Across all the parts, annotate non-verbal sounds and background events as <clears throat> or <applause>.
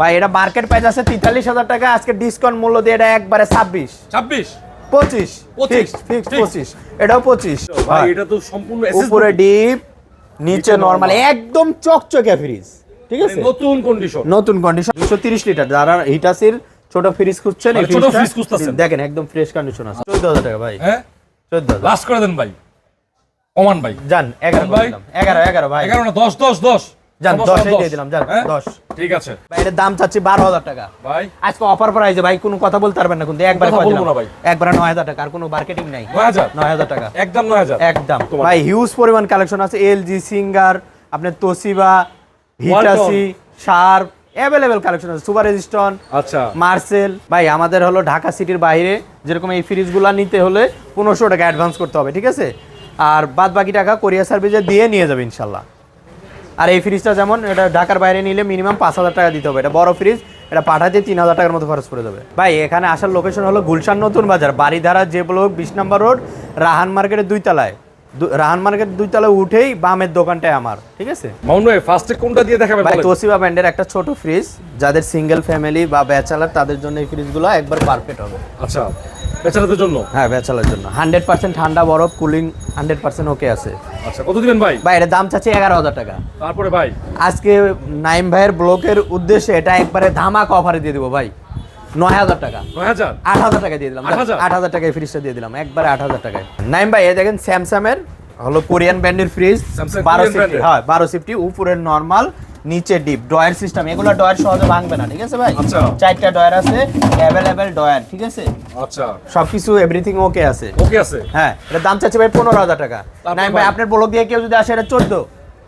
ভাই এটা market price আছে তেতাল্লিশ হাজার টাকা আজকে ডিসকাউন্ট মূল্য দিয়ে এটা একবারে ছাব্বিশ। ছাব্বিশ? পঁচিশ। পঁচিশ, ফিক্স। পঁচিশ। এটাও পঁচিশ। ভাই এটা তো সম্পূর্ণ উপরে ডিপ নিচে নরমাল একদম চকচকে ফ্রিজ ঠিক মানে আছে নতুন কন্ডিশন নতুন কন্ডিশন দুশো তিরিশ লিটার যারা হিটাসির ছোট ফ্রিজ খুঁজছেন এই মানে ছোট ফ্রিজটা। দেখেন একদম ফ্রেশ কন্ডিশন আছে। চোদ্দ হাজার টাকা ভাই। হ্যাঁ? চোদ্দ হাজার। লাস্ট করে দেন ভাই। ওমান ভাই। যান এগারো? ভাই। এগারো এগারো ভাই। এগারো না দশ দশ দশ। যান সমস্যা দশে দিয়ে দিলাম যান? দশ। ঠিক আছে। ভাই এর দাম চাচ্ছি বারো হাজার টাকা। ভাই? আজকে অফার প্রাইসে ভাই কোনো কথা বলতে পারবেন না কিন্তু একবার কথা বলব না ভাই। একবারে নয় হাজার টাকা আর কোনো মার্কেটিং নাই। নয় হাজার? টাকা। একদম নয় হাজার। একদম। ভাই হিউজ পরিমাণ কালেকশন আছে এলজি সিঙ্গার আপনার Toshiba Hitachi Sharp available collection আছে সুপার রেজিস্টন আচ্ছা। মার্সেল ভাই আমাদের হলো ঢাকা সিটির বাইরে যেরকম এই ফ্রিজগুলো নিতে হলে পনেরোশো টাকা অ্যাডভান্স করতে হবে ঠিক আছে? আর বাদ বাকি টাকা কোরিয়া সার্ভিসে দিয়ে নিয়ে যাবে ইনশাল্লাহ। আর এই ফ্রিজটা যেমন এটা ঢাকার বাইরে নিলে মিনিমাম পাঁচ হাজার টাকা দিতে হবে। এটা বড় ফ্রিজ এটা পাঠাতে তিন হাজার টাকার মতো খরচ পড়ে যাবে। ভাই এখানে আসার লোকেশন হলো গুলশান নতুন বাজার বাড়িধারা যে ব্লক বিশ নম্বর রোড রাহান মার্কেটের দুই তলায় রাহান মার্কেট দুই তলায় উঠেই বামের দোকানটাই আমার ঠিক আছে? ভাই ফার্স্টে কোনটা দিয়ে দেখাবেন ভাই? তোসিবা ব্র্যান্ডের একটা ছোট ফ্রিজ যাদের সিঙ্গেল ফ্যামিলি বা ব্যাচেলার তাদের জন্য এই ফ্রিজগুলো একবার পারফেক্ট হবে। আচ্ছা বেচারাদের জন্য? হ্যাঁ ব্যাচেলার জন্য। হান্ড্রেড পার্সেন্ট ঠান্ডা বরফ কুলিং হান্ড্রেড পার্সেন্ট ওকে আছে। আচ্ছা কত দিবেন ভাই? ভাই এটা দাম চাচ্ছে এগারো হাজার টাকা। তারপরে ভাই? আজকে নাইম ভাইয়ের ব্লকের উদ্দেশ্যে এটা একবারে ধামাক অফারে দিয়ে দেবো ভাই। নয় হাজার টাকা। নয় হাজার? আট হাজার টাকা দিয়ে দিলাম। আট হাজার? টাকায় ফ্রিজটা দিয়ে দিলাম একবারে আট হাজার টাকায়। নাইম ভাই এ দেখেন স্যামসাংয়ের হলো কোরিয়ান ব্র্যান্ডের ফ্রিজ বারো সিফটি? হয় বারো সিফটি উপরের নর্মাল নিচে ডিপ ডয়ার সিস্টেম এগুলো ডয়ার সহজে ভাঙবে না ঠিক আছে ভাই? আচ্ছা। চারটা ডয়ার আছে অ্যাভেলেবেল ডয়ার ঠিক আছে? আচ্ছা। সবকিছু এভরিথিং ওকে আছে। ওকে আছে? হ্যাঁ এটা দাম চাচ্ছে ভাই পনেরো হাজার টাকা। নাইম ভাই? আপনার ব্লক দিয়ে কেউ যদি আসে এটা চোদ্দ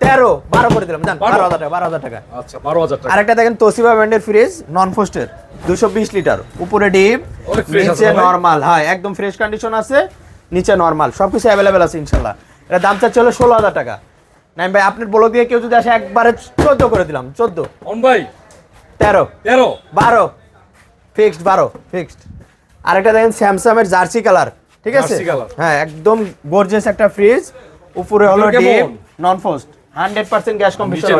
তেরো বারো করে দিলাম জান বারো? হাজার টাকা বারো হাজার টাকা। আচ্ছা বারো হাজার টাকা। আরেকটা দেখেন তোসিবা ব্র্যান্ডের ফ্রিজ নন ফোস্টের দুশো বিশ লিটার উপরে ডিপ নিচে। নর্মাল হ্যাঁ একদম ফ্রেশ কন্ডিশন আছে নিচে নর্মাল সবকিছু অ্যাভেলেবেল আছে ইনশাল্লাহ। এটা দাম চাচ্ছে হলো ষোলো হাজার টাকা। নাইম ভাই আপনার ব্লক দিয়ে কেউ যদি আসে একবারে চোদ্দ করে দিলাম চোদ্দ। অন ভাই। তেরো। তেরো। বারো। ফিক্সড বারো। ফিক্সড। আরেকটা দেখেন স্যামসাং এর জার্সি কালার। ঠিক আছে? হ্যাঁ একদম গর্জিয়াস একটা ফ্রিজ উপরে হলো কেমন? Non frost hundred percent gas computer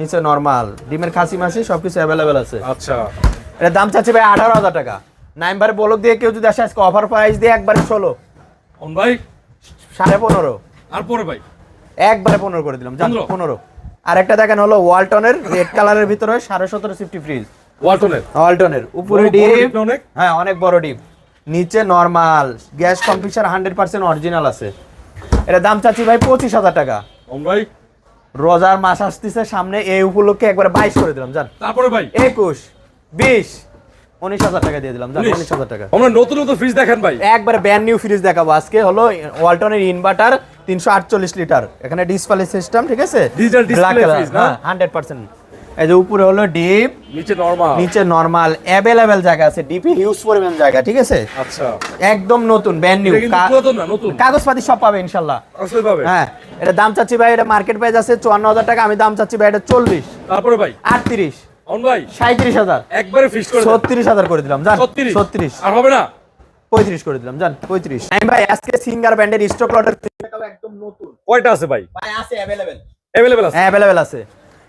নিচে নর্মাল ডিমের খাসি মাসি সবকিছু অ্যাভেলেবেল আছে। আচ্ছা। এটার দাম চাচ্ছি ভাই আঠারো হাজার টাকা। নাইম্বার বলক দিয়ে কেউ যদি আসে আজকে অফার প্রাইস দিয়ে একবারে ষোলো। অন ভাই। সাড়ে পনেরো। আর পরে ভাই। একবারে পনেরো করে দিলাম জান পনেরো? পনেরো। আরেকটা দেখেন হলো ওয়ালটনের রেড কালারের ভিতরে সাড়ে সতেরো সিফটি ফ্রিজ ওয়ালটনের? ওয়ালটনের উপরে ডিপ। অনেক? হ্যাঁ অনেক বড় ডিপ। নিচে normal gas computer hundred percent original আছে। এটা দাম চাচ্ছি ভাই পঁচিশ হাজার টাকা। ভাই। রোজার মাস আসতেছে সামনে এই উপলক্ষে একবার বাইশ করে দিলাম জান। তারপরে ভাই? একুশ বিশ। উনিশ হাজার টাকা দিয়ে দিলাম। উনিশ? উনিশ হাজার টাকা। আমরা নতুন নতুন ফ্রিজ দেখেন ভাই। একবার ব্যান্ড নিউ ফ্রিজ দেখাবো। আজকে হলো ওয়ালটনের ইনভার্টার তিনশো আটচল্লিশ লিটার এখানে ডিসপ্লে সিস্টেম ঠিক আছে? Digital display হান্ড্রেড পার্সেন্ট এই যে উপরে হলো ডিপ নিচে নরমাল নিচে নর্মাল অ্যাভেলেবেল জায়গা আছে। ডিপি হিউজ পরিমাণ জায়গা ঠিক আছে? আচ্ছা। একদম নতুন ব্যান্ড নিউ না নতুন? কাগজপাতি সব পাবে ইনশাল্লাহ। আসলে পাবে। হ্যাঁ এটা দাম চাচ্ছি ভাই এটা মার্কেট প্রাইস আছে চুয়ান্ন হাজার টাকা আমি দাম চাচ্ছি ভাই এটা চল্লিশ। তারপরে ভাই? আটত্রিশ। অন ভাই সাঁত্রিশ হাজার। একবারে ফিক্স করে দেন। ছত্রিশ হাজার করে দিলাম জান। 36 আর হবে না? পঁয়ত্রিশ করে দিলাম জান পঁয়ত্রিশ। আমি ভাই আজকে সিঙ্গার ব্যান্ডের স্টক লটের একদম নতুন। কয়টা আছে ভাই? ভাই আছে অ্যাভেলেবেল অ্যাভেলেবল আছে? অ্যাভেলেবেল আছে।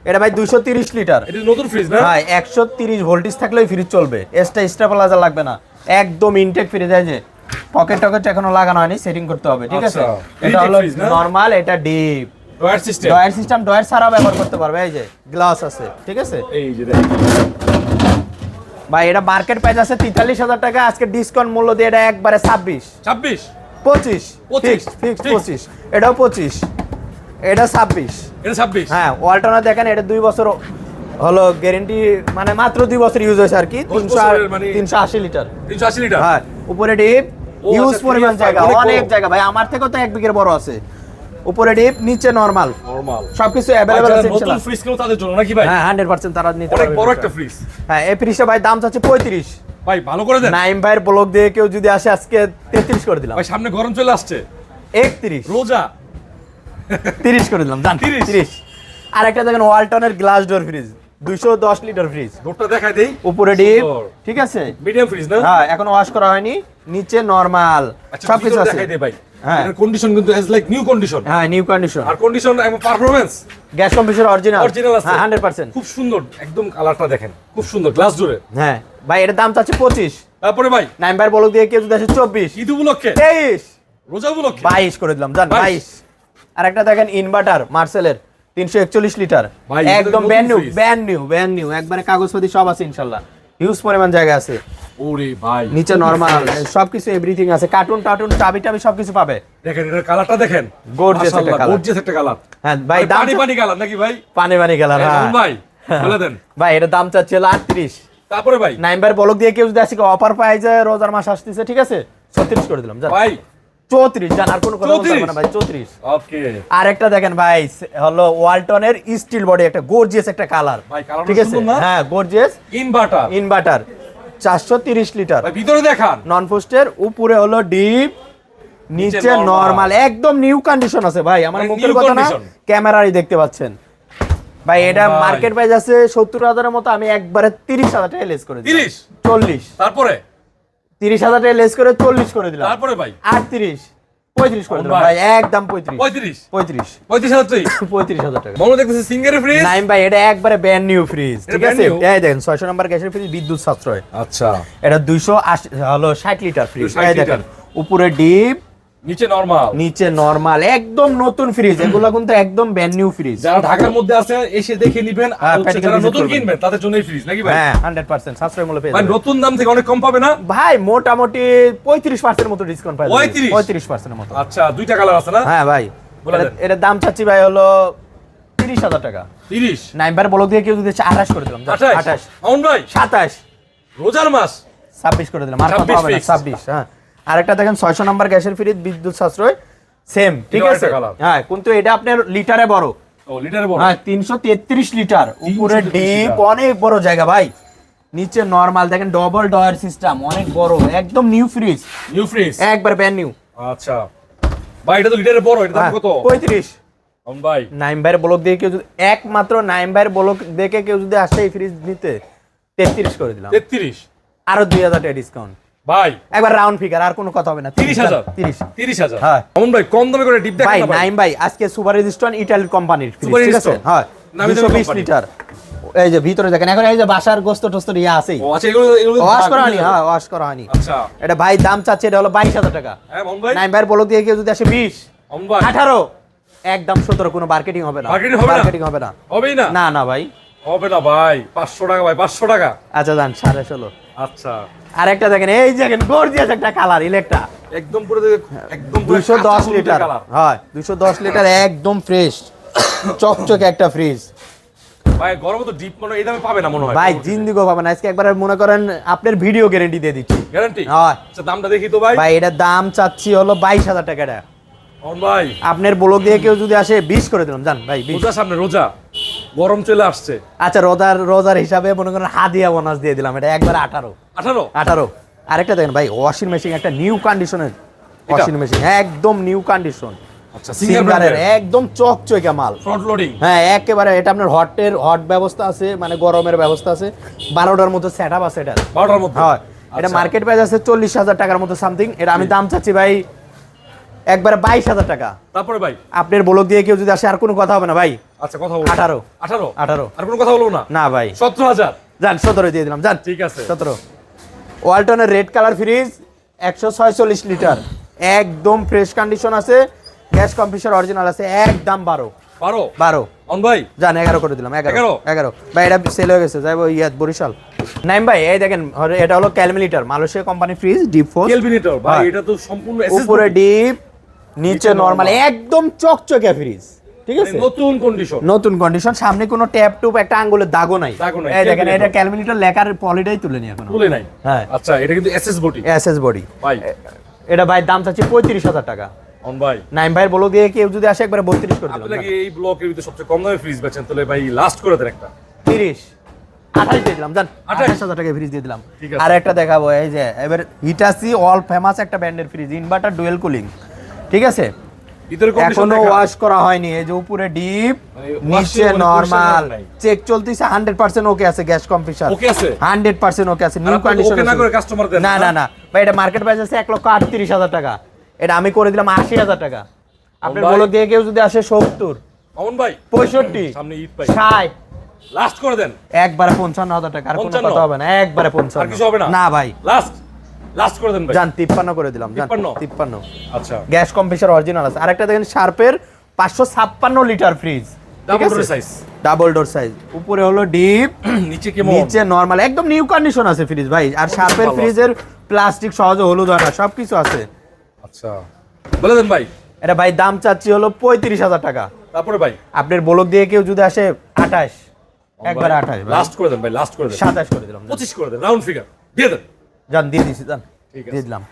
এটা ভাই দুশো তিরিশ লিটার। এটা নতুন ফ্রিজ না? ভাই একশো তিরিশ ভোল্টেজ থাকলেই ফ্রিজ চলবে। এক্সট্রা লাগবে না। একদম ইনটেক ফ্রিজ আছে পকেট টকেট এখনও লাগানো হয়নি সেটিং করতে হবে ঠিক আছে? আচ্ছা, এটা হলো নর্মাল এটা deep drawer system? Drawer system drawer ছাড়াও ব্যবহার করতে পারবে এই যে গ্লাস আছে ঠিক আছে? এই যে ভাই এটা মার্কেট প্রাইস আছে তেতাল্লিশ হাজার টাকা আজকে ডিসকাউন্ট মূল্য দিয়ে এটা একবারে ছাব্বিশ। 26 পঁচিশ। Fix fix. পঁচিশ। এটাও পঁচিশ। এটা ছাব্বিশ। এটা 26 হ্যাঁ ওয়ালটনা দেখেন এটা দুই বছর হলো গ্যারেন্টি মানে মাত্র দুই বছর ইউজ হয়েছে আর কি তিনশো মানে- তিনশো আশি লিটার। 380 লিটার? হ্যাঁ উপরে ডিপ ইউজ আচ্ছা, পরিমাণ জায়গা অনেক অনেক জায়গা। ভাই আমার থেকেও তো এক বিঘের বড় আছে। উপরে ডিপ নিচে নরমাল নরমাল সবকিছু অ্যাভেলেবল আছে নতুন ফ্রিজ কেউ তাদের জন্য নাকি ভাই? হ্যাঁ হান্ড্রেড পার্সেন্ট তারা নিতে অনেক বড় একটা ফ্রিজ হ্যাঁ এই ফ্রিজটা ভাই দাম চাচ্ছে পঁয়ত্রিশ। ভাই ভালো করে দেন। নাইম ভাইয়ের ব্লক দিয়ে কেউ যদি আসে আজকে তেত্রিশ করে দিলাম। ভাই সামনে গরম চলে আসছে। একত্রিশ। রোজা। তিরিশ করে দিলাম জান। 30 আর একটা দেখেন ওয়ালটনের গ্লাস ডোর ফ্রিজ দুইশো দশ লিটার ফ্রিজ ডোরটা দেখাই দেই। উপরে ডিপ ঠিক আছে? মিডিয়াম ফ্রিজ না? হ্যাঁ এখন ওয়াশ করা হয়নি নিচে নরমাল আচ্ছা সবকিছু আছে। দেখাই দে ভাই। হ্যাঁ। কন্ডিশন কিন্তু এজ লাইক নিউ কন্ডিশন হ্যাঁ নিউ কন্ডিশন আর কন্ডিশন এবং performance gas compressor original original আছে। হ্যাঁ খুব সুন্দর একদম কালারটা দেখেন। খুব সুন্দর গ্লাস জুড়ে। হ্যাঁ। ভাই এটার দাম চাচ্ছে পঁচিশ। তারপরে ভাই। নাইম্বার বলক দিয়ে কেউ যদি আসে চব্বিশ। ঈদ উপলক্ষে। তেইশ। রোজা উপলক্ষে। বাইশ করে দিলাম জান 22 বাইশ। আর একটা দেখেন ইনভার্টার মার্সেলের তিনশো একচল্লিশ লিটার। একদম brand new. Brand new brand new একবারে কাগজপাতি সব আছে ইনশাল্লাহ। হিউজ পরিমাণ জায়গা আছে। ওরে ভাই। নিচে নর্মাল সবকিছু এভরিথিং আছে। কার্টুন টার্টুন টাবি টাবি সবকিছু পাবে। দেখেন এটার কালারটা দেখেন। Gorgeous একটা colour। গর্জিয়াস একটা কালার হ্যাঁ ভাই পানি পানি কালার নাকি ভাই? পানি পানি গেলাম হ্যাঁ, ভাই বলে দেন। ভাই এটা দাম চাচ্ছে আটত্রিশ। তারপরে ভাই? নাইম্বার বলক দিয়ে কেউ যদি আসে অফার পাই যায় রোজার মাস আসতেছে ঠিক আছে? ছত্রিশ করে দিলাম জান। ভাই। চৌত্রিশ জান আর কোনো কথা বলতে পারব না ভাই চৌত্রিশ। ওকে। আর একটা দেখেন ভাই হলো ওয়ালটনের স্টিল বডি একটা গর্জিয়াস একটা কালার ঠিক আছে? হ্যাঁ গর্জিয়াস ইনভার্টার ইনভার্টার চারশো তিরিশ লিটার। ভাই ভিতরে দেখান। নন পোস্টের উপরে হলো ডিপ নিচে। নরমাল একদম নিউ কন্ডিশন আছে ভাই আমার মানে মুখের কথা না। ক্যামেরারই দেখতে পাচ্ছেন। ভাই এটা মার্কেট প্রাইস আছে সত্তর হাজারের মতো আমি একবারে তিরিশ হাজার টাকা লেস করে দিলাম। 30? চল্লিশ। তারপরে? তিরিশ হাজার টাকা লেস করে চল্লিশ করে দিলাম। তারপরে ভাই? আটত্রিশ। পঁয়ত্রিশ করে দিলাম। ভাই। ভাই একদম পঁয়ত্রিশ। পঁয়ত্রিশ? পঁয়ত্রিশ। পঁয়ত্রিশ হাজার পঁয়ত্রিশ হাজার টাকা। মনে দেখতেছি ফ্রিজ নাইম ভাই এটা একবারে নিউ ফ্রিজ এটা ঠিক brand আছে? এই দেখেন ছয়শো নাম্বার গ্যাসের ফ্রিজ বিদ্যুৎ সাশ্রয়। আচ্ছা। এটা দুইশো আশি হলো ষাট লিটার ফ্রিজ এই দেখেন লিটার। উপরে ডিপ নিচে নরমাল নিচে নরমাল একদম নতুন ফ্রিজ এগুলো কিন্তু একদম নিউ ফ্রিজ যারা ঢাকার মধ্যে আছে এসে দেখে নিবেন আর হ্যাঁ, যারা নতুন কিনবেন তাদের জন্য এই ফ্রিজ নাকি ভাই? হ্যাঁ হান্ড্রেড পার্সেন্ট সাশ্রয় মূল্য পেয়ে ভাই। নতুন দাম থেকে অনেক কম পাবে না? ভাই মোটামুটি পঁয়ত্রিশ পার্সেন্ট মতো ডিসকাউন্ট পাই 35? পঁয়ত্রিশ? পার্সেন্টের মতো। আচ্ছা দুইটা কালার আছে না? হ্যাঁ ভাই। এটা- এটার দাম চাচ্ছি ভাই হলো তিরিশ হাজার টাকা। তিরিশ? নাইম্বার বলক দিয়ে কেউ যদি আঠাশ করে দিলাম আঠাশ? আঠাশ। মামুন ভাই? সাতাশ। রোজার মাস? ছাব্বিশ করে দিলাম আর 26 হবে না fixed। ছাব্বিশ হ্যাঁ। আরেকটা দেখেন ছয়শো নাম্বার গ্যাসের ফ্রিজ বিদ্যুৎ সাশ্রয় সেম ঠিক আছে? হ্যাঁ কিন্তু এটা আপনার লিটারে বড়। হ্যাঁ তিনশো তেত্রিশ লিটার। উপরে ডিপ অনেক বড় জায়গা ভাই। নিচে নরমাল দেখেন ডবল ডয়ার সিস্টেম অনেক বড় একদম নিউ ফ্রিজ নিউ ফ্রিজ একবার নিউ আচ্ছা। ভাই এটা তো লিটারে বড় এটা দাম কত? পঁয়ত্রিশ। মামুন ভাই। নাইম ভাইয়ের ব্লক দিয়ে কেউ যদি একমাত্র নাইম ভাইয়ের ব্লক দেখে কেউ যদি আসে এই ফ্রিজ নিতে তেত্রিশ করে দিলাম। তেত্রিশ? আরও দুই হাজার টাকা ডিসকাউন্ট ভাই। একবার রাউন্ড ফিগার আর কোনো কথা হবে না। 30 হ্যাঁ। অমন ভাই কম দামে করে ডিপ ভাই নাইম ভাই আজকে সুপার রেজিস্ট্যান্ট ইতালির কোম্পানির হ্যাঁ। লিটার। এই যে ভিতরে দেখেন এখন এই যে বাসার গোস্ত টোস্ত ইয়া আছে ও আচ্ছা এগুলো ওয়াশ করা হয়নি হ্যাঁ ওয়াশ করা হয়নি। আচ্ছা। এটা ভাই দাম চাচ্ছে এটা হলো 22000 টাকা। হ্যাঁ অমন ভাই। নাইম দিয়ে যদি আসে 20 অমন ভাই। 18 একদম 17 কোনো মার্কেটিং হবে না। মার্কেটিং হবে না? হবেই না? না না ভাই। হবে না ভাই 500 টাকা ভাই 500 টাকা। আচ্ছা আচ্ছা। আর একটা দেখেন এই দেখেন গর্জিয়াস একটা কালার ইলেকট্রা একদম পুরো একদম 210 লিটার হয় 210 লিটার একদম ফ্রেশ চকচকে একটা ফ্রিজ ভাই গরম তো ডিপ মনে এই দামে পাবে না মনে হয়। ভাই জিন্দিগো পাবে না। আজকে একবার মনে করেন আপনার ভিডিও গ্যারান্টি দিয়ে দিচ্ছি। গ্যারান্টি আচ্ছা দামটা দেখি তো ভাই। ভাই এটা দাম চাচ্ছি হলো 22000 টাকাটা অন ভাই। আপনার ব্লগ দিয়ে কেউ যদি আসে 20 করে দিলাম জান ভাই 20 রোজা সামনে রোজা। গরম চলে আসছে। আচ্ছা রোজার রোজার হিসাবে মনে করেন হাদিয়া বোনাস দিয়ে দিলাম এটা একবার আঠারো। আঠারো? আঠারো। আরেকটা দেখেন ভাই ওয়াশিং মেশিন একটা নিউ কন্ডিশনের ওয়াশিং মেশিন একদম নিউ কন্ডিশন আচ্ছা সিঙ্গারের একদম চকচকে মাল। ফ্রন্ট লোডিং হ্যাঁ একেবারে এটা আপনার হটের হট ব্যবস্থা আছে মানে গরমের ব্যবস্থা আছে। বারোটার মতো সেট আপ আছে এটা। বারোটার মধ্যে? হয়। এটা আচ্ছা। মার্কেট প্রাইস আছে চল্লিশ হাজার টাকার মতো সামথিং এটা আমি দাম চাচ্ছি ভাই একবারে বাইশ হাজার টাকা। তারপরে ভাই? আপনার ব্লক দিয়ে কেউ যদি আসে আর কোনো কথা হবে না ভাই। আচ্ছা কথা বলব। আঠারো। আঠারো? আঠারো। আর কোনো কথা বলব না? না ভাই। সতেরো হাজার। যান সতেরো দিয়ে দিলাম যান। ঠিক আছে। সতেরো। ওয়ালটনের রেড কালার ফ্রিজ একশো ছয়চল্লিশ লিটার। একদম ফ্রেশ কন্ডিশন আছে গ্যাস কম্প্রেসার অরিজিনাল আছে একদম বারো। বারো? বারো। অন ভাই? যান এগারো করে দিলাম এগারো। এগারো? এগারো। ভাই এটা সেল হয়ে গেছে যাইবো ইয়াত বরিশাল। নাইম ভাই এই দেখেন এটা হলো ক্যালমিলিটার Malaysia company fridge deep four Kelvinator ভাই এটা তো সম্পূর্ণ উপরে ডিপ নিচে নরমাল একদম চকচকে ফ্রিজ ঠিক মানে আছে? নতুন কন্ডিশন নতুন কন্ডিশন সামনে কোনো ট্যাপ টুপ একটা আঙ্গুলের দাগও নাই। এই দেখেন এটা ক্যালমিলিটার লেখার পলিটাই তুলে নি এখন। তুলে নাই? হ্যাঁ। আচ্ছা এটা কিন্তু এসএস বডি এসএস বডি ভাই। এটা ভাই দাম চাচ্ছি পঁয়ত্রিশ হাজার টাকা। অন ভাই। নাইম ভাইয়ের বলো দিয়ে কেউ যদি আসে একবারে বত্রিশ করে দিলাম নাকি এই ব্লকের ভিতরে সবচেয়ে কম দামে ফ্রিজ বেচেন? তাহলে ভাই লাস্ট করে দেন একটা। তিরিশ। আঠাশ দিয়ে দিলাম জান? আঠাশ? আঠাশ হাজার টাকা ফ্রিজ দিয়ে দিলাম। আর একটা দেখাবো এই যে এবার হিটাসি অল ফেমাস একটা ব্র্যান্ডের ফ্রিজ ইনভার্টার ডুয়েল কুলিং ঠিক আছে? এখনও ওয়াশ করা হয়নি এই যে উপরে ডিপ মানে নিচে নরমাল চেক চলতেছে হান্ড্রেড পার্সেন্ট ওকে আছে গ্যাস কম্প্রেসার ওকে আছে? হান্ড্রেড পার্সেন্ট ওকে আছে নিউ কন্ডিশন ওকে না করে কাস্টমার দেন। না না না। ভাই এটা মার্কেট প্রাইস আছে এক লক্ষ আটত্রিশ হাজার টাকা। এটা আমি করে দিলাম আশি হাজার টাকা। আপনার ভাই। বলক দিয়ে কেউ যদি আসে সত্তর। অমন ভাই। পঁয়ষট্টি সামনে ঈদ পাই লাস্ট করে দেন। একবারে পঞ্চান্ন হাজার টাকা আর কোনো কথা হবে না একবারে পঞ্চান্ন আর কিছু হবে না? না ভাই। লাস্ট লাস্ট করে দেন ভাই। যান তিপ্পান্ন করে দিলাম যান 53? আচ্ছা। গ্যাস কম্প্রেসার অরিজিনাল আছে। আরেকটা দেখেন শার্পের পাঁচশো ছাপ্পান্ন litre fridge double door size double door size উপরে হলো ডিপ <clears throat> নিচে কেমন? নিচে নরমাল একদম নিউ কন্ডিশন আছে ফ্রিজ ভাই। আর শার্পের ফ্রিজের প্লাস্টিক সহজে হলুদ হয় না সবকিছু আছে। আচ্ছা। বলে দেন ভাই। এটা ভাই দাম চাচ্ছি হলো পঁয়ত্রিশ হাজার টাকা। তারপরে ভাই? আপনার বলক দিয়ে কেউ যদি আসে আঠাশ। একবার আঠাশ লাস্ট করে দেন ভাই লাস্ট করে দেন। সাতাশ করে দিলাম। পঁচিশ করে দেন রাউন্ড ফিগার দিয়ে দেন। যান দিয়ে দিছি যান দিয়ে দিলাম।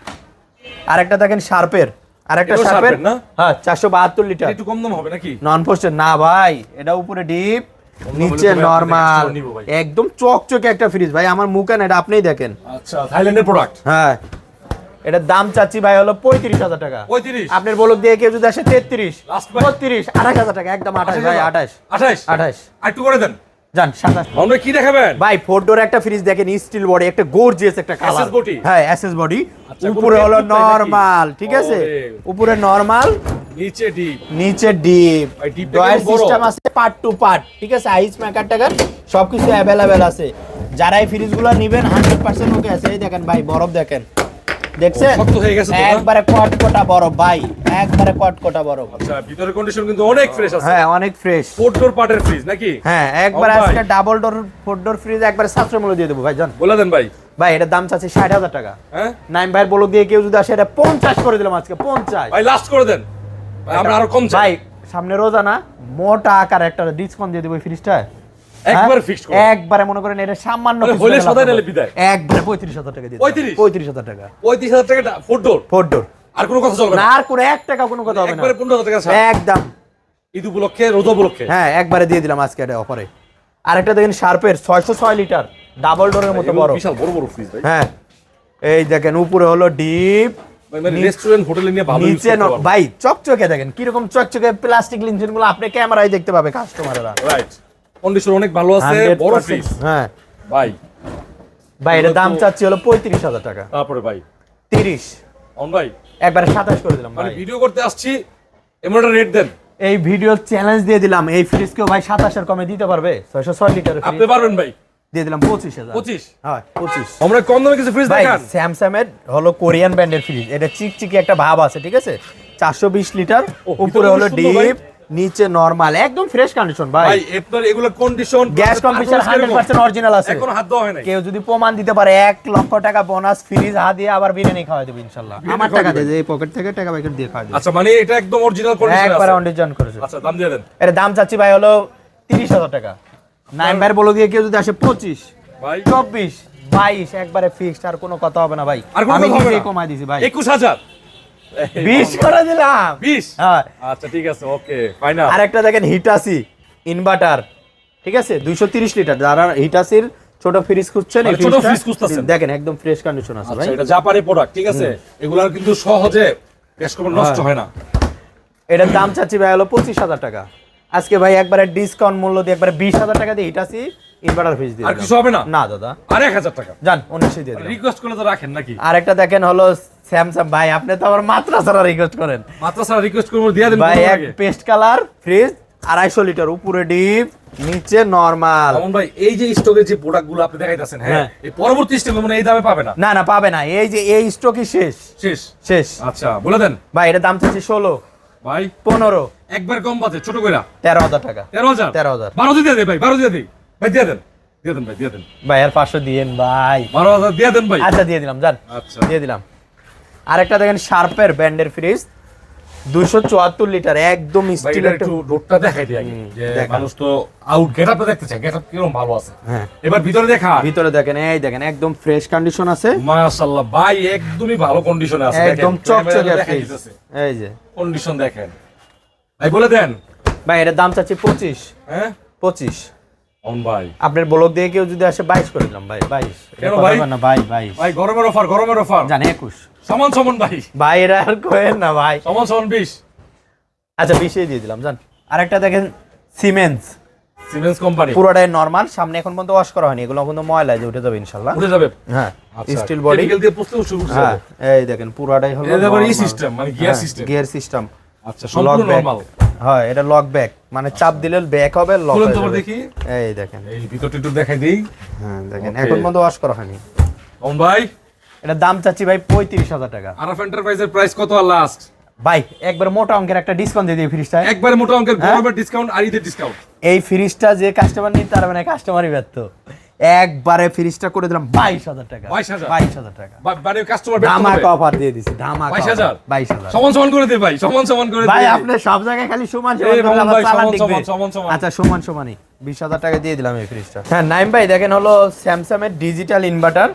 আরেকটা দেখেন শার্পের। আরেকটা শার্পের? হ্যাঁ চারশো বাহাত্তর লিটার। একটু কম দাম হবে নাকি? নন পোস্টের না ভাই এটা উপরে ডিপ নিচে নরমাল। একদম চকচকে একটা ফ্রিজ ভাই আমার মুখ এটা আপনিই দেখেন। আচ্ছা থাইল্যান্ডের প্রোডাক্ট হ্যাঁ। এটার দাম চাচ্ছি ভাই হলো পঁয়ত্রিশ হাজার টাকা। পঁয়ত্রিশ? আপনার বলক দিয়ে কেউ যদি আসে তেত্রিশ। বত্রিশ আঠাশ হাজার টাকা একদম আঠাশ ভাই আঠাশ। আঠাশ? আঠাশ। একটু করে দেন। আমরা কি দেখাবেন? ভাই ফোর ডোর একটা ফ্রিজ দেখেন স্টিল বডি একটা গোর্জিয়াস একটা কালার body? হ্যাঁ এসএস বডি আচ্ছা, উপরে হলো? নরমাল ঠিক আছে? উপরে নরমাল নিচে ডিপ নিচে ডিপ ডয়ার সিস্টেম আছে পার্ট টু পার্ট ঠিক আছে? আইস মেকার টাকার সবকিছু অ্যাভেলেবেল আছে। যারা এই ফ্রিজগুলো নেবেন হান্ড্রেড পার্সেন্ট ওকে আছে। এই দেখেন ভাই বরফ দেখেন। দেখছেন? হয়ে গেছে তো না? একবারে কটকটা বরফ ভাই। একবারে কটকটা আচ্ছা ভিতরের কন্ডিশন কিন্তু অনেক ফ্রেশ আছে। হ্যাঁ অনেক ফ্রেশ ফোর ডোর পার্টের ফ্রিজ নাকি? হ্যাঁ একবার আজকে double door four door fridge একবারে সাতশো মূল্য দিয়ে দেবো ভাই জান বলে দেন ভাই। ভাই এটার দাম চাচ্ছে ষাট হাজার টাকা। হ্যাঁ? নাইম ভাইয়ের বলক দিয়ে কেউ যদি আসে এটা পঞ্চাশ করে দিলাম আজকে পঞ্চাশ। ভাই লাস্ট করে দেন। আমরা আরও কম চাই। ভাই সামনে রোজা না মোটা আকার একটা ডিসকাউন্ট দিয়ে দেবো ফ্রিজটা একবার ফিক্স করে। একবারে মনে করেন এটা সামান্য মানে কিছু হইলে টাকা সদাই লাভ বিদায়। একবারে পঁয়ত্রিশ হাজার টাকা দিয়ে 35? পঁয়ত্রিশ? হাজার টাকা। পঁয়ত্রিশ হাজার টাকা ফোর ডোর ফোর ডোর আর কোনো কথা চলবে না। না আর কোনো এক টাকা কোনো কথা হবে না। একবারে পনেরো হাজার টাকা একদম। ঈদ উপলক্ষে রোজা উপলক্ষে? হ্যাঁ একবারে দিয়ে দিলাম আজকে এটা অফারে আরেকটা দেখেন শার্পের ছয়শো ছয় লিটার ডাবল ডোরের মতো বড়। বিশাল বড় বড় ফ্রিজ ভাই। হ্যাঁ। এই দেখেন উপরে হলো ডিপ ভাই, মানে রেস্টুরেন্ট হোটেলে নিয়ে ভালো নিচে করতে ন- পারব। ভাই চকচকে দেখেন কীরকম চকচকে প্লাস্টিক লিনচেনগুলো আপনি ক্যামেরায় দেখতে পাবে কাস্টমাররা রাইট কন্ডিশন অনেক ভালো আছে বড় ফ্রিজ হ্যাঁ। ভাই। ভাই দাম চাচ্ছি হলো পঁয়ত্রিশ হাজার টাকা। তারপরে ভাই। তিরিশ। অন ভাই। একবারে সাতাশ করে দিলাম ভাই। ভিডিও করতে আসছি এমন একটা রেট দেন। এই ভিডিও চ্যালেঞ্জ দিয়ে দিলাম। এই ফ্রিজ কেউ ভাই সাতাশের কমে দিতে পারবে। ছয়শো ছয় লিটারের আপনি পারবেন ভাই। দিয়ে দিলাম পঁচিশ হাজার। পঁচিশ? হ্যাঁ পঁচিশ। আমরা কম দামে কিছু ফ্রিজ দেখান। স্যামসাং এর হলো কোরিয়ান ব্র্যান্ডের ফ্রিজ এটা চিকচিকি একটা ভাব আছে ঠিক আছে? চারশো বিশ লিটার ও, উপরে হলো ডিপ নিচে নরমাল একদম ফ্রেশ কন্ডিশন ভাই। ভাই আপনার এগুলো condition gas compressor hundred percent original আছে। এখনও হাত দেওয়া হয় নাই। কেউ যদি প্রমাণ দিতে পারে এক লক্ষ টাকা বোনাস ফ্রিজ হাত দিয়ে আবার বিরিয়ানি খাওয়া দেবে ইনশাল্লাহ। বিরিয়ানি আমার টাকা। দিয়ে এই পকেট থেকে টাকা পকেট দিয়ে খাওয়া দেবে। আচ্ছা মানে এটা একদম অরিজিনাল কন্ডিশন আছে একবার অন্ডিজন করেছে আচ্ছা দাম দিয়ে দেন। এর দাম চাচ্ছি ভাই হলো তিরিশ হাজার টাকা। নাইন ভাইয়ের বলে দিয়ে কেউ যদি আসে পঁচিশ ভাই। চব্বিশ বাইশ একবারে ফিক্সড আর কোনো কথা হবে না ভাই। আমি না? কমাই দিছি ভাই। একুশ হাজার। বিশ করে দিলাম। বিশ? হ্যাঁ। আচ্ছা ঠিক আছে ওকে ফাইনাল আর একটা দেখেন হিটাসি ইনভার্টার। ঠিক আছে দুইশো তিরিশ লিটার। যারা হিটাসির ছোট ফ্রিজ খুঁজছেন মানে ছোট ফ্রিজ খুঁজতেছেন। দেখেন একদম ফ্রেশ কন্ডিশন আছে ভাই। আচ্ছা এটা জাপানি প্রোডাক্ট ঠিক আছে? এগুলার কিন্তু সহজে গ্যাস কমার নষ্ট হ্যাঁ। হয় না। এটার দাম চাচ্ছি ভাই হলো পঁচিশ হাজার টাকা। আজকে ভাই একবারে ডিসকাউন্ট মূল্য দিয়ে একবারে বিশ হাজার টাকা দিয়ে হিটাসি ইনভার্টার ফ্রিজ দিয়ে আর কিছু হবে না? না দাদা। আর এক হাজার টাকা? যান উনিশে দিয়ে দিলাম। রিকোয়েস্ট করলে তো রাখেন নাকি? আরেকটা দেখেন হলো স্যামসাং ভাই আপনি তো আবার মাত্রা ছাড়া রিকোয়েস্ট করেন। মাত্রা ছাড়া রিকোয়েস্ট করব দিয়ে দেন ভাই এক পেস্ট কালার ফ্রিজ আড়াইশো লিটার উপরে ডিপ নিচে নরমাল ভাই এই যে স্টকের যে আপনি দেখাইতেছেন হ্যাঁ হ্যাঁ। এই পরবর্তী স্টক মানে এই দামে পাবে না? না না পাবে না। এই যে এই স্টকই শেষ। শেষ? শেষ। আচ্ছা বলে দেন। ভাই এটার দাম চাচ্ছি ষোলো। ভাই পনেরো। একবার কম বাজে ছোট কইরা। তেরো হাজার টাকা। তেরো হাজার? তেরো হাজার। বারো দিয়ে দেন ভাই বারো দিয়ে দিই ভাই দিয়ে দেন দিয়ে দেন ভাই দিয়ে দেন। ভাই আর পাঁচশো দিয়েন ভাই। বারো হাজার দিয়ে দেন ভাই। আচ্ছা দিয়ে দিলাম যান। আচ্ছা। দিয়ে দিলাম। আরেকটা দেখেন শার্পের ফ্রিজ। দুইশো চুয়াত্তর লিটার একদম স্টিল একটু রোডটা দেখাই দিই যে মানুষ তো আউট গেট আপটা দেখতে চায় গেট আপ কীরকম ভালো আছে। হ্যাঁ। এবার ভিতরে দেখা। ভিতরে দেখেন এই দেখেন একদম ফ্রেশ কন্ডিশন আছে। মাশাআল্লাহ ভাই একদমই ভালো কন্ডিশনে আছে। একদম চকচকে ফ্রিজ এই যে। কন্ডিশন দেখেন। ভাই বলে দেন। ভাই এটার দাম চাচ্ছি পঁচিশ। হ্যাঁ? পঁচিশ। আপনার ব্লক দিয়ে কেউ যদি আসে বাইশ করে দিলাম ভাই বাইশ। না ভাই বাইশ। ভাই গরমের অফার গরমের অফার। জানে একুশ। সমান সমান ভাই। ভাই এরা আর কোয়েন না ভাই। সমান সমান বিশ। আচ্ছা বিশে দিয়ে দিলাম জান। আরেকটা দেখেন সিমেন্স সিমেন্স কোম্পানি পুরোটাই নর্মাল সামনে এখন পর্যন্ত ওয়াশ করা হয়নি এগুলো পর্যন্ত ময়লা যে উঠে যাবে ইনশাল্লাহ। উঠে যাবে? হ্যাঁ আচ্ছা স্টিল বডি chemical দিয়ে পুষতে উঠে হ্যাঁ এই দেখেন পুরোটাই হলো সিস্টেম মানে গিয়ার সিস্টেম গিয়ার সিস্টেম আচ্ছা সম্পূর্ণ নরমাল হ্যাঁ এটা লক ব্যাক মানে চাপ দিলে ব্যাক হবে লক খুলেন হয়ে তো দেখি। এই দেখেন। এই ভিতরটা একটু দেখাই দিই। হ্যাঁ দেখেন এখন পর্যন্ত ওয়াশ করা হয়নি। অন ভাই। এটা দাম চাচ্ছি ভাই পঁয়ত্রিশ হাজার টাকা। আরফ এন্টারপ্রাইজের প্রাইস কত আর লাস্ট ভাই একবার মোটা অঙ্কের একটা ডিসকাউন্ট দিয়ে দিই ফ্রিজটা একবারে মোটা অঙ্কের হ্যাঁ? ডিসকাউন্ট আর ঈদের ডিসকাউন্ট এই ফ্রিজটা যে কাস্টমার নিতে পারবে না কাস্টমারই ব্যর্থ। একবারে ফ্রিজটা করে দিলাম বাইশ হাজার টাকা। 22,000 বাইশ হাজার টাকা। মানে কাস্টমার ধামাকা অফার দিয়ে দিছি ধামাকা 22,000 বাইশ হাজার? সমান সমান করে দে ভাই সমান সমান করে দে। ভাই আপনি সব জায়গায় খালি সমান সমান সমান, সমান। আচ্ছা সমান সমানই। বিশ হাজার টাকা দিয়ে দিলাম এই ফ্রিজটা হ্যাঁ নাইম ভাই দেখেন হলো স্যামসাং এর ডিজিটাল ইনভার্টার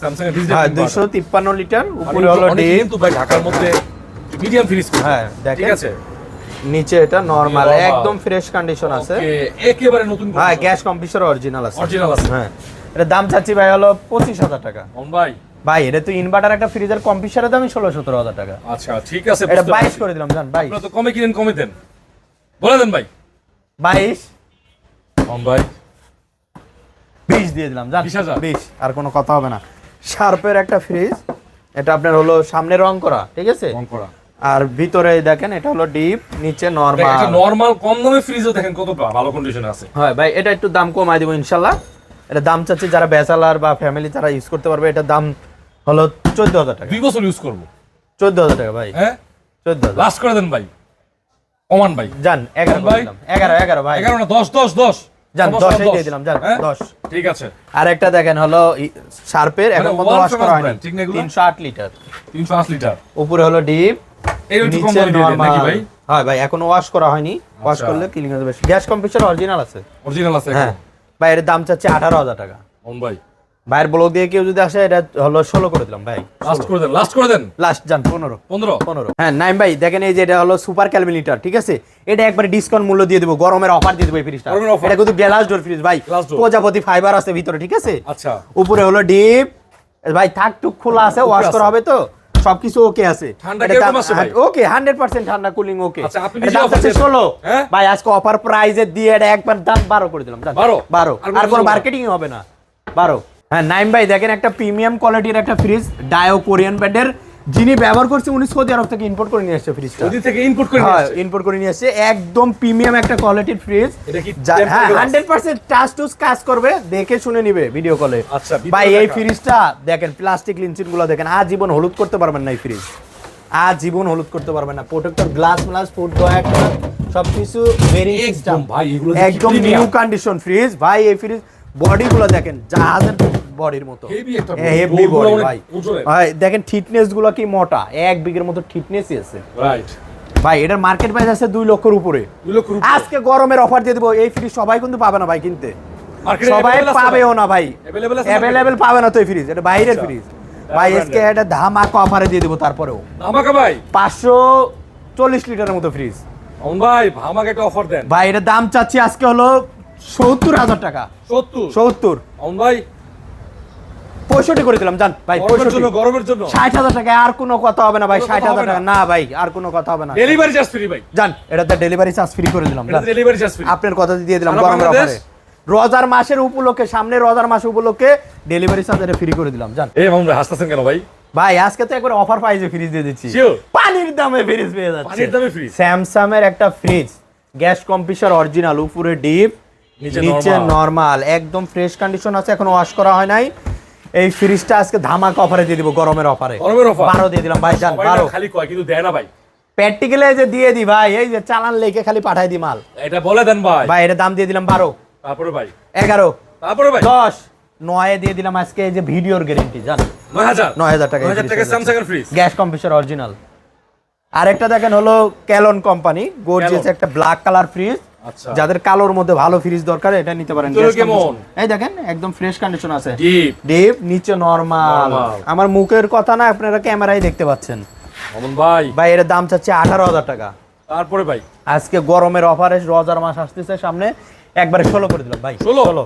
স্যামসাং এর হ্যাঁ দুশো তিপ্পান্ন লিটার উপরে হলো ডিপ। কিন্তু ভাই ঢাকার মধ্যে মিডিয়াম ফ্রিজ হ্যাঁ, ঠিক আছে? নিচে এটা নরমাল একদম ফ্রেশ কন্ডিশন আছে। একেবারে নতুন হ্যাঁ গ্যাস কম্প্রেসর অরিজিনাল আছে। অরিজিনাল আছে। হ্যাঁ। এটা দাম চাচ্ছি ভাই হলো পঁচিশ হাজার টাকা। ভাই। ভাই এটা তো ইনভার্টার একটা ফ্রিজের কম্প্রেসরের দামই ষোলো সতেরো হাজার টাকা। আচ্ছা ঠিক আছে এটা বাইশ। করে দিলাম জান আপনারা তো কমে কিনেন কমে দেন। বলে দেন ভাই। বাইশ। অন ভাই। বিশ দিয়ে দিলাম জান। 20,000 বিশ আর কোনো কথা হবে না। শার্পের একটা ফ্রিজ এটা আপনার হলো সামনে রং করা ঠিক আছে? কম করা। আর ভিতরে দেখেন এটা হলো ডিপ নিচে একটা নরমাল নরমাল কম দামে ফ্রিজও দেখেন কত ভালো কন্ডিশনে আছে। হয় ভাই এটা একটু দাম কমাই দিব ইনশাল্লাহ। এটা দাম চাচ্ছি যারা ব্যাচেলার বা ফ্যামিলি তারা ইউজ করতে পারবে এটার দাম হলো চোদ্দ হাজার টাকা। দুই বছর ইউজ করব। চোদ্দ হাজার টাকা ভাই। হ্যাঁ? চোদ্দ হাজার। লাস্ট করে দেন ভাই। কমান ভাই। যান এগারো ভাই? করে দিলাম। এগারো এগারো ভাই। এগারো না দশ দশ দশ। যান সমস্যা দশই দশ। দিয়ে দিলাম যান হ্যাঁ? দশ। ঠিক আছে। আর একটা দেখেন হলো শার্পের এখন মানে পর্যন্ত ওয়াশ করা হয়নি। brand, ঠিক না এগুলো? তিনশো আট লিটার। তিনশো আশি লিটার। উপরে হলো ডিপ এই নিচে নরমাল ভাই? হ্যাঁ ভাই এখনও ওয়াশ করা হয়নি। ওয়াশ আচ্ছা। করলে ক্লিন হয়ে যাবে। গ্যাস কম্প্রেসর অরিজিনাল আছে। অরিজিনাল আছে হ্যাঁ। ভাই এর দাম চাচ্ছে আঠারো হাজার টাকা। অন ভাই। ভাইয়ের ব্লগ দিয়ে কেউ যদি আসে এটা হলো ষোলো করে দিলাম ভাই। লাস্ট করে দেন লাস্ট করে দেন? লাস্ট যান পনেরো। পনেরো? পনেরো। হ্যাঁ নাইম ভাই দেখেন এই যে এটা হলো সুপার ক্যালমিলিটার ঠিক আছে? এটা একবারে ডিসকাউন্ট মূল্য দিয়ে দেবো গরমের অফার দিয়ে দেবো এই ফ্রিজটা? এটা কিন্তু গ্লাস ডোর ফ্রিজ ভাই। প্রজাপতি ফাইবার আছে ভিতরে ঠিক আছে? আচ্ছা। উপরে হলো ডিপ ভাই থাক টুক খোলা আছে ওয়াশ করা হবে তো। সবকিছু ওকে আছে? ওকে হান্ড্রেড পার্সেন্ট ঠান্ডা কুলিং ওকে আচ্ছা, আপনি হ্যাঁ? ভাই আজকে অফার প্রাইজে দিয়ে এটা একবার দাম বারো করে দিলাম। বারো? আর কোনো? মার্কেটিং হবে না বারো হ্যাঁ নাইম ভাই দেখেন একটা প্রিমিয়াম কোয়ালিটির একটা ফ্রিজ ডায়ো কোরিয়ান ব্র্যান্ডের যিনি ব্যবহার করছে উনি সৌদি আরব থেকে ইম্পোর্ট করে নিয়ে আসছে ফ্রিজটা ওদিক থেকে ইনপুট করে হ্যাঁ। ইম্পোর্ট করে নিয়ে আসছে। একদম প্রিমিয়াম একটা কোয়ালিটির ফ্রিজ এটা কি যা- tempered হ্যাঁ glass? হান্ড্রেড পার্সেন্ট টাচ টুচ কাজ করবে দেখে শুনে নিবে ভিডিও কলে আচ্ছা, ভাই এই ফ্রিজটা দেখেন প্লাস্টিক লিনচিনগুলো দেখেন আজীবন হলুদ করতে পারবেন না এই ফ্রিজ আজীবন হলুদ করতে পারবেন না। প্রোটেক্টর গ্লাস গ্লাস ফুড একটা সবকিছু ভেরি একদম সিস্টেম ভাই, এগুলো একদম নিউ কন্ডিশন ফ্রিজ ভাই এই ফ্রিজ বডি গুলো দেখেন জাহাজের বডির মতো। হেভি বডি ভাই। ভাই দেখেন থিকনেসগুলো কি মোটা? এক বিঘের মতো থিকনেসই আছে। রাইট ভাই এটার মার্কেট প্রাইস আছে দুই লক্ষের উপরে। আজকে গরমের অফার দিয়ে দেবো এই ফ্রিজ সবাই কিন্তু পাবে না ভাই কিনতে। সবাই পাবেও না ভাই। অ্যাভেলেবেল পাবে না তো এই ফ্রিজ এটা বাইরের আচ্ছা। ফ্রিজ ভাই brand আজকে এটা ধামাকা অফারে দিয়ে দেবো তারপরেও। আমাকে ভাই। পাঁচশো চল্লিশ লিটারের মতো ফ্রিজ ভাই আমাকে একটা অফার দেন। ভাই এটার দাম চাচ্ছি আজকে হলো সত্তর হাজার টাকা। সত্তর? সত্তর। ভাই। পঁয়ষট্টি করে দিলাম জান। ভাই গরমের জন্য গরমের জন্য। ষাট হাজার টাকা আর কোনো কথা হবে না ভাই ষাট হাজার টাকা। না ভাই আর কোনো কথা হবে না। ডেলিভারি চার্জ ফ্রি ভাই। জান এটাতে ডেলিভারি চার্জ ফ্রি করে দিলাম ডেলিভারি চার্জ ফ্রি আপনার কথা দিয়ে দিলাম গরমের? অফারে। রোজার মাসের উপলক্ষে সামনে রোজার মাস উপলক্ষে ডেলিভারি চার্জ এটা ফ্রি করে দিলাম জান। এই ভাই হাসতেছেন কেন ভাই? ভাই আজকে তো একবার অফার প্রাইসে ফ্রিজ দিয়ে দিচ্ছি? পানির দামে ফ্রিজ পেয়ে যাচ্ছে। পানির দামে fridge? স্যামসাং এর একটা ফ্রিজ গ্যাস কম্প্রেসর অরিজিনাল উপরে ডিপ নিচে নরমাল একদম ফ্রেশ কন্ডিশন আছে এখন ওয়াশ করা হয় নাই। এই ফ্রিজটা আজকে ধামাকা অফারে দিয়ে দিব গরমের অফারে গরমের offer? বারো দিয়ে দিলাম ভাই জান সবাই না বারো। খালি কয় কিন্তু দেয় না ভাই। প্র্যাকটিক্যালে যে দিয়ে দি ভাই এই যে চালান লেখে খালি পাঠাই দি মাল। এটা বলে দেন ভাই। ভাই এটা দাম দিয়ে দিলাম বারো। তারপরে ভাই। এগারো। তারপরে ভাই। দশ। নয় দিয়ে দিলাম আজকে এই যে ভিডিওর গ্যারেন্টি জান। নয় হাজার। নয় হাজার টাকা নয় হাজার টাকা স্যামসাং এর ফ্রিজ গ্যাস কম্প্রেসর অরিজিনাল আরেকটা দেখেন হলো ক্যালন কোম্পানি গোর্জিয়াস একটা ব্ল্যাক কালার ফ্রিজ যাদের কালোর মধ্যে ভালো ফ্রিজ দরকার এটা নিতে পারেন। এই দেখেন একদম ফ্রেশ কন্ডিশন আছে। ডিপ নিচে নরমাল আমার মুখের কথা না আপনারা ক্যামেরায় দেখতে পাচ্ছেন। অমন ভাই। ভাই এর দাম চাচ্ছে আঠারো হাজার টাকা। তারপরে ভাই। আজকে গরমের অফারে রোজার মাস আসতেছে সামনে একবারে ষোলো করে দিলাম। ভাই 16?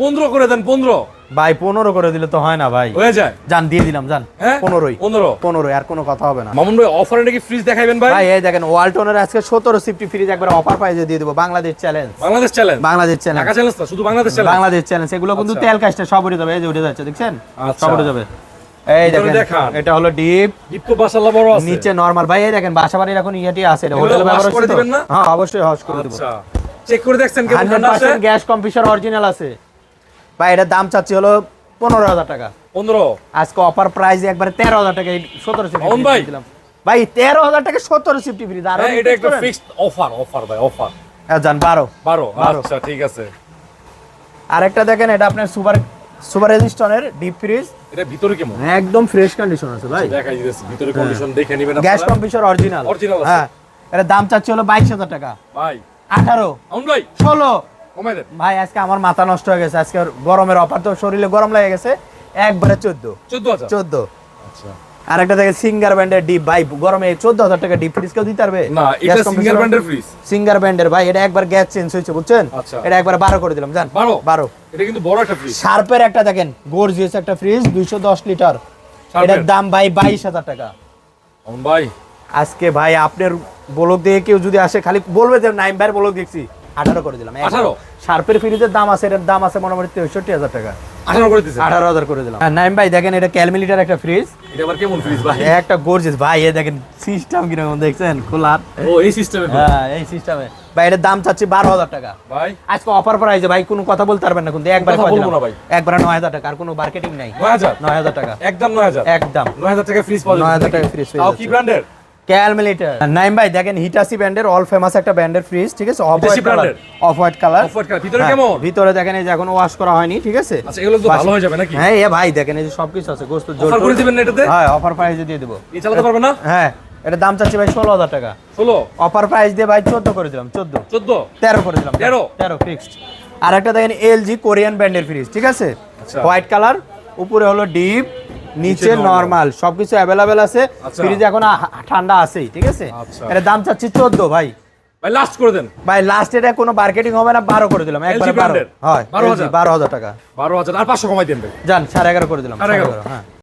পনেরো করে দেন পনেরো। ভাই পনেরো করে দিলে তো হয় না ভাই। হয়ে যায়। যান দিয়ে দিলাম যান। হ্যাঁ? পনেরোই। পনেরো। পনেরো আর কোনো কথা হবে না। মামুন ভাই অফারে নাকি ফ্রিজ দেখাইবেন ভাই? ভাই এই দেখেন ওয়ালটনের আজকে সতেরো সিফটি ফ্রিজ একবার অফার প্রাইজে দিয়ে দেবো। Bangladesh challenge Bangladesh challenge Bangladesh challenge Dhaka challenge শুধু বাংলাদেশ চ্যালেঞ্জ বাংলাদেশ চ্যালেঞ্জ এগুলো কিন্তু আচ্ছা। তেল কাজটা সব উঠে যাবে এই যে উঠে যাচ্ছে দেখছেন? আচ্ছা। সব উঠে যাবে। এই দেখেন এটা হলো ডিপ দীপ্ত বাসাল্লাহ বড় আছে। নিচে নরমাল ভাই এই দেখেন বাসা বাড়ির এখন ইয়েটি আছে। এটা হোটেলে ব্যবহার করে দিবেন না? হ্যাঁ অবশ্যই হস করে দেবো। আচ্ছা। চেক করে দেখছেন গ্যাস কম্পিউটার অরিজিনাল আছে। ভাই এটার দাম চাচ্ছি হলো পনেরো হাজার টাকা। পনেরো? আজকে অফার প্রাইস একবারে তেরো হাজার টাকা সতেরো ভাই। দিলাম। ভাই তেরো হাজার টাকা সতেরো সিফটি ফ্রিজ আর হ্যাঁ এটা একটা ফিক্সড অফার অফার ভাই অফার যান বারো। বারো। আচ্ছা ঠিক আছে। আরেকটা দেখেন এটা আপনার সুপার সুপার রেজিস্টনের ডিপ ফ্রিজ এটা ভিতরে কেমন? একদম ফ্রেশ কন্ডিশন আছে ভাই। দেখাই দিতেছি ভিতরে কন্ডিশন দেখে নেবেন গ্যাস। কম্পিউটার অরিজিনাল আছে। হ্যাঁ এটা দাম চাচ্ছি হলো বাইশ হাজার টাকা। ভাই। আঠারো। মামুন ভাই। ষোলো। কমাই দেন। ভাই আজকে আমার মাথা নষ্ট হয়ে গেছে। আজকে গরমের অফার তো শরীরে গরম লেগে গেছে। একবারে চোদ্দ। চোদ্দ চোদ্দ। আচ্ছা। আর একটা দেখে সিঙ্গার ব্যান্ডের ডিপ। ভাই গরমে চোদ্দ হাজার টাকা ডিপ ফ্রিজ কেউ দিতে পারবে? না এটা সিঙ্গেল ব্র্যান্ডের ফ্রিজ সিঙ্গার ব্যান্ডের ভাই এটা একবার গ্যাস চেঞ্জ হয়েছে বুঝছেন? আচ্ছা। এটা একবার বারো করে দিলাম জান। বারো? বারো। এটা কিন্তু বড় একটা ফ্রিজ শার্পের একটা দেখেন গর্জিয়াস একটা ফ্রিজ দুইশো দশ লিটার। এটার দাম ভাই বাইশ হাজার টাকা। ভাই। আজকে ভাই আপনার বলক দিয়ে কেউ যদি আসে খালি বলবে যে নাইম ভাইয়ের বলক দেখছি। আঠারো করে দিলাম 18? শার্পের ফ্রিজের দাম আছে এটার দাম আছে মোটামুটি তেষট্টি হাজার টাকা। আঠারো করে দিতেছে আঠারো হাজার করে দিলাম। হ্যাঁ, নাইম ভাই দেখেন এটা ক্যালমিলিটার একটা ফ্রিজ এটা আবার কেমন ফ্রিজ ভাই? একটা গর্জিয়াস ভাই এ দেখেন সিস্টেম কীরকম দেখছেন? খোলার ও এই সিস্টেমে হ্যাঁ এই সিস্টেমে ভাই এটার দাম চাচ্ছি বারো হাজার টাকা। ভাই? আজকে অফার ভাই কোনো কথা বলতে পারবেন না কিন্তু একবার বলব না ভাই। একবার নয় হাজার টাকা আর কোনো মার্কেটিং নাই। নয় হাজার? নয় হাজার টাকা। একদম নয় হাজার? একদম। নয় হাজার টাকা ফ্রিজ পাওয়া যাচ্ছে 9,000 টাকা ফ্রিজ কি ব্র্যান্ডের ক্যালমিলিটার নাইম ভাই দেখেন হিটাসি ব্র্যান্ডের অল ফেমাস একটা ব্র্যান্ডের ফ্রিজ ঠিক আছে? Off white colour off white colour Off-white color, ভিতরে কেমন? ভিতরে দেখেন এই যে এখনও ওয়াশ করা হয়নি ঠিক আছে? আচ্ছা এগুলো তো ভালো হয়ে যাবে নাকি? হ্যাঁ এ ভাই দেখেন এই যে সবকিছু আছে গোস্ত অফার করে দিবেন না এটাতে? হ্যাঁ অফার প্রাইসে দিয়ে দেবো। এই চালাতে পারবে না? হ্যাঁ এটা দাম চাচ্ছি ভাই ষোলো হাজার টাকা। ষোলো? অফার প্রাইস দিয়ে ভাই চোদ্দ করে দিলাম চোদ্দ। চোদ্দ? তেরো করে দিলাম 13? তেরো ফিক্সড আর একটা দেখেন এলজি কোরিয়ান ব্র্যান্ডের ফ্রিজ ঠিক আছে? আচ্ছা। হোয়াইট কালার উপরে হলো ডিপ নিচে। নরমাল সবকিছু অ্যাভেলেবেল আছে আচ্ছা। ফ্রিজ এখন ঠান্ডা আছেই ঠিক আছে আচ্ছা। এটা দাম চাচ্ছি চোদ্দ ভাই ভাই লাস্ট করে দেন ভাই লাস্ট এটা কোনো মার্কেটিং হবে না বারো করে দিলাম একবার বারো brand-এর? হয় 12,000 বারো হাজার টাকা বারো হাজার আর পাঁচশো কমাই দেন ভাই যান সাড়ে এগারো করে দিলাম সাড়ে সাড়ে এগারো। এগারো, হ্যাঁ